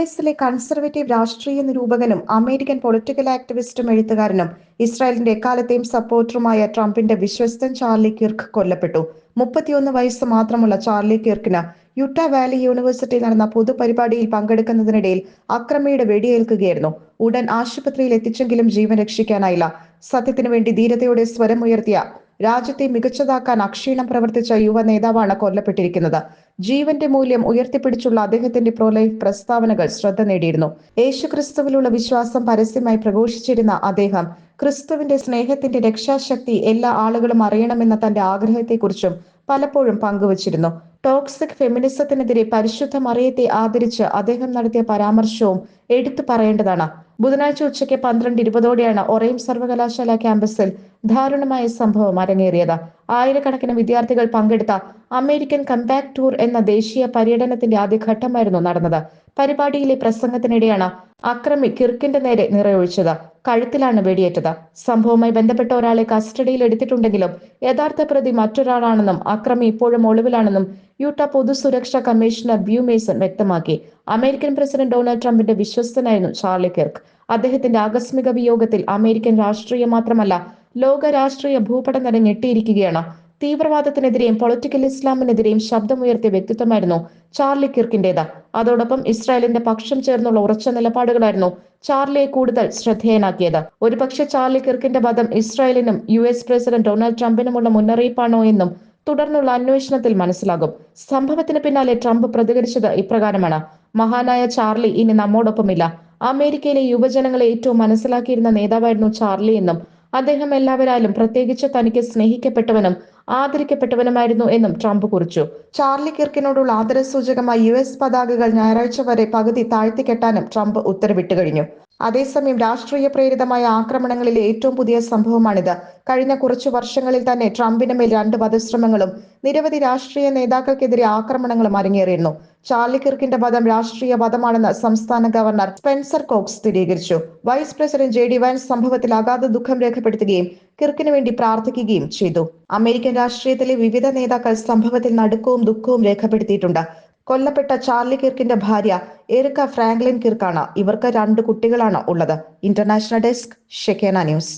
എസിലെ കൺസർവേറ്റീവ് രാഷ്ട്രീയ നിരൂപകനും American political ആക്ടിവിസ്റ്റും എഴുത്തുകാരനും ഇസ്രായേലിന്റെ എക്കാലത്തെയും സപ്പോർട്ടറുമായ ട്രംപിന്റെ വിശ്വസ്തൻ ചാർലി കിർക്ക് കൊല്ലപ്പെട്ടു. മുപ്പത്തിയൊന്ന് വയസ്സ് മാത്രമുള്ള ചാർലി കിർക്കിന് യുട്ട വാലി യൂണിവേഴ്സിറ്റിയിൽ നടന്ന പൊതുപരിപാടിയിൽ പങ്കെടുക്കുന്നതിനിടയിൽ അക്രമിയുടെ വെടിയേൽക്കുകയായിരുന്നു. ഉടൻ ആശുപത്രിയിൽ എത്തിച്ചെങ്കിലും ജീവൻ രക്ഷിക്കാനായില്ല. സത്യത്തിനു വേണ്ടി ധീരതയോടെ സ്വരമുയർത്തിയ രാജ്യത്തെ മികച്ചതാക്കാൻ അക്ഷീണം പ്രവർത്തിച്ച യുവ നേതാവാണ് കൊല്ലപ്പെട്ടിരിക്കുന്നത്. ജീവന്റെ മൂല്യം ഉയർത്തിപ്പിടിച്ചുള്ള അദ്ദേഹത്തിന്റെ പ്രോലൈഫ് പ്രസ്താവനകൾ ശ്രദ്ധ നേടിയിരുന്നു. യേശു ക്രിസ്തുവിലുള്ള വിശ്വാസം പരസ്യമായി പ്രഘോഷിച്ചിരുന്ന അദ്ദേഹം ക്രിസ്തുവിന്റെ സ്നേഹത്തിന്റെ രക്ഷാശക്തി എല്ലാ ആളുകളും അറിയണമെന്ന തന്റെ ആഗ്രഹത്തെക്കുറിച്ചും പലപ്പോഴും പങ്കുവച്ചിരുന്നു. ടോക്സിക് ഫെമിനിസത്തിനെതിരെ പരിശുദ്ധ മറിയത്തെ ആദരിച്ച് അദ്ദേഹം നടത്തിയ പരാമർശവും എടുത്തു പറയേണ്ടതാണ്. ബുധനാഴ്ച ഉച്ചയ്ക്ക് പന്ത്രണ്ട് ഇരുപതോടെയാണ് ഒറയും സർവകലാശാല ക്യാമ്പസിൽ ദാരുണമായ സംഭവം അരങ്ങേറിയത്. ആയിരക്കണക്കിന് വിദ്യാർത്ഥികൾ പങ്കെടുത്ത അമേരിക്കൻ കമ്പാക്ട് ടൂർ എന്ന ദേശീയ പര്യടനത്തിന്റെ ആദ്യഘട്ടമായിരുന്നു നടന്നത്. പരിപാടിയിലെ പ്രസംഗത്തിനിടെയാണ് അക്രമി കിർക്കിന്റെ നേരെ നിറയൊഴിച്ചത്. കഴുത്തിലാണ് വെടിയേറ്റത്. സംഭവവുമായി ബന്ധപ്പെട്ട ഒരാളെ കസ്റ്റഡിയിൽ എടുത്തിട്ടുണ്ടെങ്കിലും യഥാർത്ഥ പ്രതി മറ്റൊരാളാണെന്നും അക്രമി ഇപ്പോഴും ഒളിവിലാണെന്നും യൂട്ട പൊതുസുരക്ഷാ കമ്മീഷണർ ബ്യൂ മേസൺ വ്യക്തമാക്കി. അമേരിക്കൻ പ്രസിഡന്റ് ഡൊണാൾഡ് ട്രംപിന്റെ വിശ്വസ്തനായിരുന്നു ചാർലി കിർക്ക്. അദ്ദേഹത്തിന്റെ ആകസ്മിക വിയോഗത്തിൽ അമേരിക്കൻ രാഷ്ട്രീയം മാത്രമല്ല ലോക രാഷ്ട്രീയ ഭൂപടം തന്നെ ഞെട്ടിയിരിക്കുകയാണ്. തീവ്രവാദത്തിനെതിരെയും പൊളിറ്റിക്കൽ ഇസ്ലാമിനെതിരെയും ശബ്ദമുയർത്തിയ വ്യക്തിത്വമായിരുന്നു ചാർലി കിർക്കിന്റേത്. അതോടൊപ്പം ഇസ്രായേലിന്റെ പക്ഷം ചേർന്നുള്ള ഉറച്ച നിലപാടുകളായിരുന്നു ചാർലിയെ കൂടുതൽ ശ്രദ്ധേയനാക്കിയത്. ഒരുപക്ഷെ ചാർലി കിർക്കിന്റെ വധം ഇസ്രായേലിനും യു എസ് പ്രസിഡന്റ് ഡൊണാൾഡ് ട്രംപിനുമുള്ള മുന്നറിയിപ്പാണോ എന്നും തുടർന്നുള്ള അന്വേഷണത്തിൽ മനസ്സിലാകും. സംഭവത്തിന് പിന്നാലെ ട്രംപ് പ്രതികരിച്ചത് ഇപ്രകാരമാണ്. മഹാനായ ചാർലി ഇനി നമ്മോടൊപ്പമില്ല. അമേരിക്കയിലെ യുവജനങ്ങളെ ഏറ്റവും മനസ്സിലാക്കിയിരുന്ന നേതാവായിരുന്നു ചാർലി എന്നും അദ്ദേഹം എല്ലാവരാലും പ്രത്യേകിച്ച് തനിക്ക് സ്നേഹിക്കപ്പെട്ടവനും ആദരിക്കപ്പെട്ടവനുമായിരുന്നു എന്നും ട്രംപ് കുറിച്ചു. ചാർലി കിർക്കിനോടുള്ള ആദരസൂചകമായി യു എസ് പതാകകൾ ഞായറാഴ്ച വരെ പകുതി താഴ്ത്തിക്കെട്ടാനും ട്രംപ് ഉത്തരവിട്ട് കഴിഞ്ഞു. അതേസമയം രാഷ്ട്രീയ പ്രേരിതമായ ആക്രമണങ്ങളിലെ ഏറ്റവും പുതിയ സംഭവമാണിത്. കഴിഞ്ഞ കുറച്ചു വർഷങ്ങളിൽ തന്നെ ട്രംപിന് മേൽ രണ്ട് വധശ്രമങ്ങളും നിരവധി രാഷ്ട്രീയ നേതാക്കൾക്കെതിരെ ആക്രമണങ്ങളും അരങ്ങേറിയിരുന്നു. ചാർലി കിർക്കിന്റെ വധം രാഷ്ട്രീയ വധമാണെന്ന് സംസ്ഥാന ഗവർണർ സ്പെൻസർ കോക്സ് സ്ഥിരീകരിച്ചു. Vice president J D Vance സംഭവത്തിൽ അഗാധ ദുഃഖം രേഖപ്പെടുത്തുകയും കിർക്കിന് വേണ്ടി പ്രാർത്ഥിക്കുകയും ചെയ്തു. അമേരിക്കൻ രാഷ്ട്രീയത്തിലെ വിവിധ നേതാക്കൾ സംഭവത്തിൽ നടുക്കവും ദുഃഖവും രേഖപ്പെടുത്തിയിട്ടുണ്ട്. കൊല്ലപ്പെട്ട ചാർലി കിർക്കിന്റെ ഭാര്യ എറിക്ക ഫ്രാങ്ക്ലിൻ കിർക്കാണ് ഇവർക്ക് രണ്ട് കുട്ടികളാണ് ഉള്ളത്. ഇന്റർനാഷണൽ ഡെസ്ക് ഷെക്കേന ന്യൂസ്.